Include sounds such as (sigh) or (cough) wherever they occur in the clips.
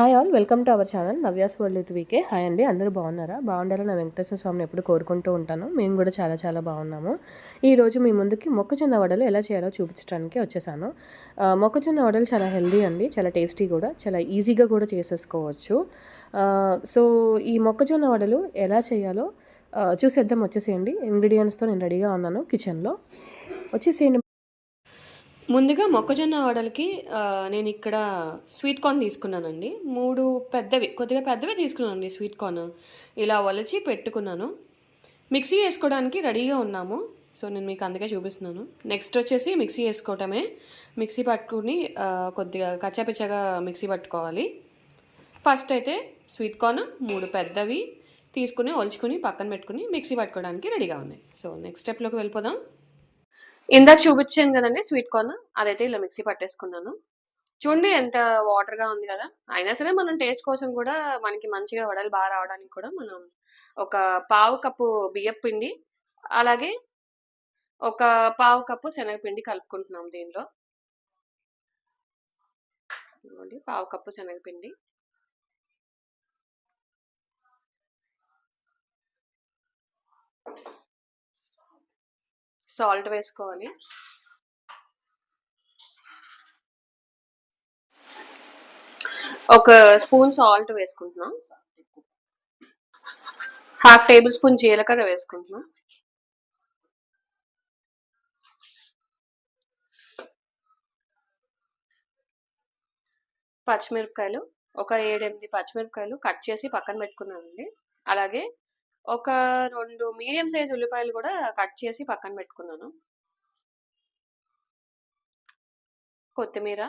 Hi all welcome to our channel Navya's world with VK hi అండి అందరూ బాగున్నారా? బాగుండాలని నా వెంకటేశ్వర స్వామిని ఎప్పుడు కోరుకుంటూ ఉంటాను. మేము కూడా చాలా చాలా బాగున్నాము. ఈరోజు మీ ముందుకి మొక్కజొన్న వడలు ఎలా చేయాలో చూపించడానికి వచ్చేసాను. మొక్కజొన్న వడలు చాలా హెల్దీ అండి చాలా టేస్టీ కూడా చాలా ఈజీగా కూడా చేసేసుకోవచ్చు. సో ఈ మొక్కజొన్న వడలు ఎలా చేయాలో చూసేద్దాం వచ్చేసేయండి. ఇంగ్రీడియంట్స్తో నేను రెడీగా ఉన్నాను కిచెన్లో వచ్చేసేయండి. ముందుగా మొక్కజొన్న ఆడలకి నేను ఇక్కడ స్వీట్ కార్న్ తీసుకున్నానండి. మూడు పెద్దవి కొద్దిగా పెద్దవి తీసుకున్నానండి స్వీట్ కార్న్. ఇలా ఒలచి పెట్టుకున్నాను. మిక్సీ వేసుకోవడానికి రెడీగా ఉన్నాము. సో నేను మీకు అందుకే చూపిస్తున్నాను. నెక్స్ట్ వచ్చేసి మిక్సీ వేసుకోవటమే. మిక్సీ పట్టుకుని కొద్దిగా కచ్చాపిచ్చగా మిక్సీ పట్టుకోవాలి. ఫస్ట్ అయితే స్వీట్ కార్న్ మూడు పెద్దవి తీసుకుని ఒలుచుకుని పక్కన పెట్టుకుని మిక్సీ పట్టుకోవడానికి రెడీగా ఉన్నాయి. సో నెక్స్ట్ స్టెప్లోకి వెళ్ళిపోదాం. ఇందాక చూపించాను కదండి స్వీట్ కార్న్ అదైతే ఇలా మిక్సీ పట్టేసుకున్నాను. చూడండి ఎంత వాటర్గా ఉంది కదా. అయినా సరే మనం టేస్ట్ కోసం కూడా మనకి మంచిగా వడలు బాగా రావడానికి కూడా మనం ఒక పావు కప్పు బియ్యం పిండి అలాగే ఒక పావు కప్పు శనగపిండి కలుపుకుంటున్నాం దీనిలో. పావు కప్పు శనగపిండి. సాల్ట్ వేసుకోవాలి. ఒక స్పూన్ సాల్ట్ వేసుకుంటున్నాం. హాఫ్ టేబుల్ స్పూన్ జీలకర్ర వేసుకుంటున్నాం. పచ్చిమిరపకాయలు ఒక ఏడెనిమిది పచ్చిమిరపకాయలు కట్ చేసి పక్కన పెట్టుకున్నానండి. అలాగే ఒక రెండు మీడియం సైజ్ ఉల్లిపాయలు కూడా కట్ చేసి పక్కన పెట్టుకున్నాను. కొత్తిమీర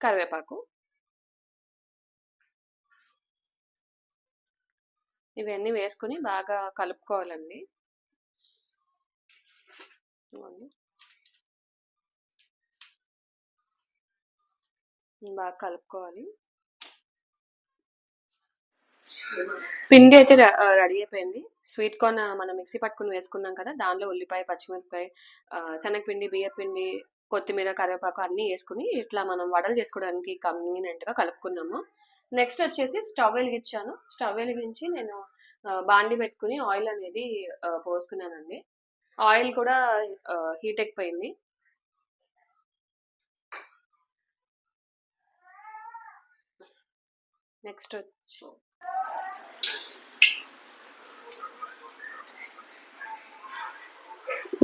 కరివేపాకు. ఇవన్నీ వేసుకుని బాగా కలుపుకోవాలండి. బాగా కలుపుకోవాలి. పిండి అయితే రెడీ అయిపోయింది. స్వీట్ కార్న్ మనం మిక్సీ పట్టుకుని వేసుకున్నాం కదా దానిలో ఉల్లిపాయ పచ్చిమిరపకాయ శనగపిండి బియ్యపిండి కొత్తిమీర కరివేపాకు అన్నీ వేసుకుని ఇట్లా మనం వడలు చేసుకోవడానికి కన్వీనియంట్గా కలుపుకున్నాము. నెక్స్ట్ వచ్చేసి స్టవ్ వెలిగించాను. స్టవ్ వెలిగించి నేను బాండి పెట్టుకుని ఆయిల్ అనేది పోసుకున్నానండి. ఆయిల్ కూడా హీట్ ఎక్కిపోయింది. నెక్స్ట్ వచ్చి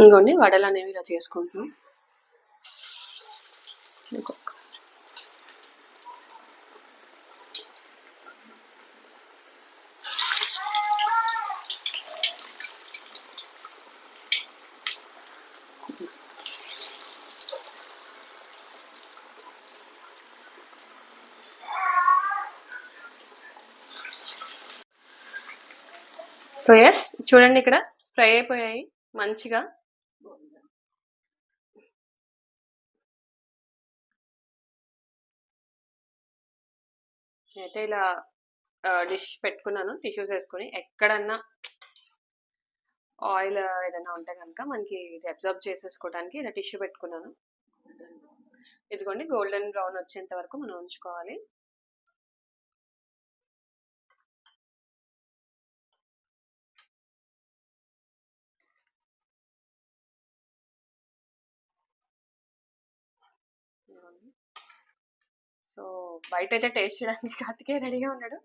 ఇంకోండి వడలు అనేవి ఇలా చేసుకుంటున్నాం. సో ఎస్ చూడండి ఇక్కడ ఫ్రై అయిపోయాయి మంచిగా. అయితే ఇలా డిష్ పెట్టుకున్నాను. టిష్యూస్ వేసుకొని ఎక్కడన్నా ఆయిల్ ఏదైనా ఉంటే కనుక మనకి ఇది అబ్జర్వ్ చేసేసుకోవడానికి ఇలా టిష్యూ పెట్టుకున్నాను. ఇదిగోండి గోల్డెన్ బ్రౌన్ వచ్చేంత వరకు మనం ఉంచుకోవాలి. ఇదిగోండి. సో బయట అయితే టేస్ట్ చేయడానికి (laughs) కార్తికేయ రెడీగా ఉన్నాడు.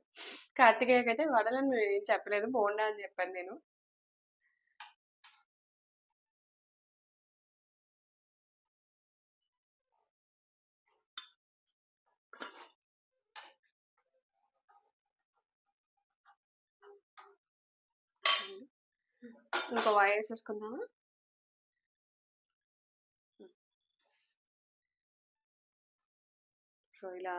కార్తికేయకి అయితే వడలని చెప్పలేదు. బోండా అని చెప్పాను నేను. ఇంకో వాయి వేసేసుకుందామా? సో ఇలా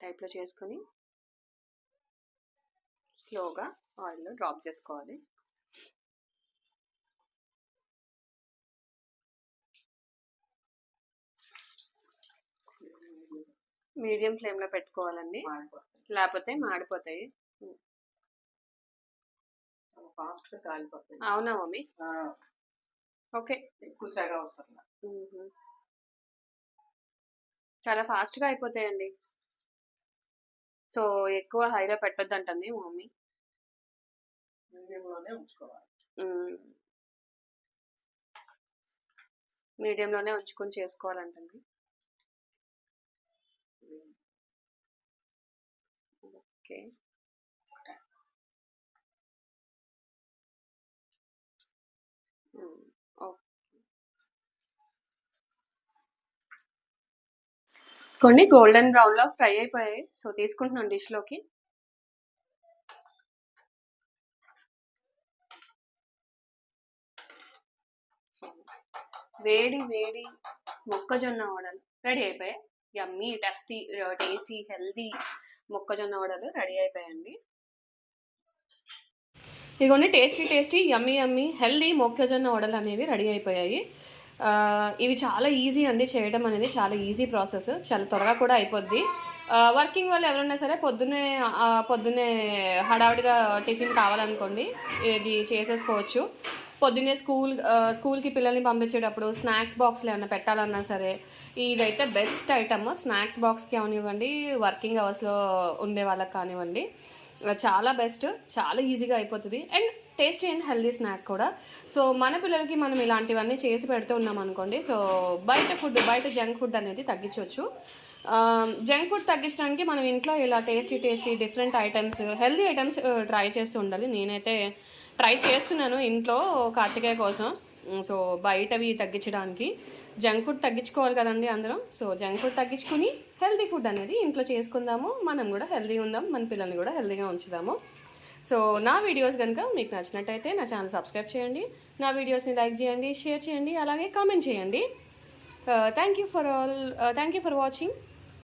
టైప్లో చేసుకొని స్లోగా ఆయిల్లో డ్రాప్ చేసుకోవాలి. మీడియం ఫ్లేమ్లో పెట్టుకోవాలండి. లేకపోతే మాడిపోతాయి. ఫాస్ట్గా కాలిపోతాయి. అవునా మమ్మీ? ఓకే. ఎక్కువ సెగ అవసరం. చాలా ఫాస్ట్గా అయిపోతాయండి. సో ఎక్కువ హైలో పెట్టొద్దు అంటుంది మమ్మీ. మీడియంలోనే ఉంచుకొని చేసుకోవాలంటుంది ఓకే. కొన్ని గోల్డెన్ బ్రౌన్లో ఫ్రై అయిపోయాయి. సో తీసుకుంటున్నాను డిష్లోకి. వేడి వేడి మొక్కజొన్న వడలు. రెడీ అయిపోయాయి. యమ్మీ టస్టీ టేస్టీ హెల్దీ మొక్కజొన్న వడలు రెడీ అయిపోయాయండి. ఇదిగోండి tasty tasty yummy yummy healthy మొక్కజొన్న వడలు అనేవి రెడీ అయిపోయాయి. ఇవి చాలా ఈజీ అండి చేయడం అనేది చాలా ఈజీ ప్రాసెస్. చాలా త్వరగా కూడా అయిపోద్ది. వర్కింగ్ వాళ్ళు ఎవరున్నా సరే పొద్దున్నే పొద్దునే పొద్దున్నే హడావిడిగా టిఫిన్ కావాలనుకోండి ఇది చేసేసుకోవచ్చు. పొద్దున్నే స్కూల్ స్కూల్కి పిల్లల్ని పంపించేటప్పుడు స్నాక్స్ బాక్స్లు ఏమైనా పెట్టాలన్నా సరే ఇదైతే బెస్ట్ ఐటమ్. స్నాక్స్ బాక్స్కి అవనివ్వండి వర్కింగ్ అవర్స్లో ఉండే వాళ్ళకి కానివ్వండి. చాలా బెస్ట్ చాలా ఈజీగా అయిపోతుంది. And tasty and healthy snack కూడా. సో మన పిల్లలకి మనం ఇలాంటివన్నీ చేసి పెడుతూ ఉన్నాం అనుకోండి. సో బయట ఫుడ్ బయట జంక్ ఫుడ్ అనేది తగ్గించవచ్చు. జంక్ ఫుడ్ తగ్గించడానికి మనం ఇంట్లో ఇలా tasty tasty different items healthy items try చేస్తూ ఉండాలి. నేనైతే ట్రై చేస్తున్నాను ఇంట్లో కార్తికేయ కోసం. సో బయటవి తగ్గించడానికి. జంక్ ఫుడ్ తగ్గించుకోవాలి కదండి అందరం. సో జంక్ ఫుడ్ తగ్గించుకుని హెల్దీ ఫుడ్ అనేది ఇంట్లో చేసుకుందాము. మనం కూడా హెల్దీ ఉందాం. మన పిల్లల్ని కూడా హెల్దీగా ఉంచుదాము. సో నా వీడియోస్ కనుక మీకు నచ్చినట్టయితే నా ఛానల్ సబ్స్క్రైబ్ చేయండి. నా వీడియోస్ని లైక్ చేయండి షేర్ చేయండి అలాగే కామెంట్ చేయండి. Thank you for all thank you for watching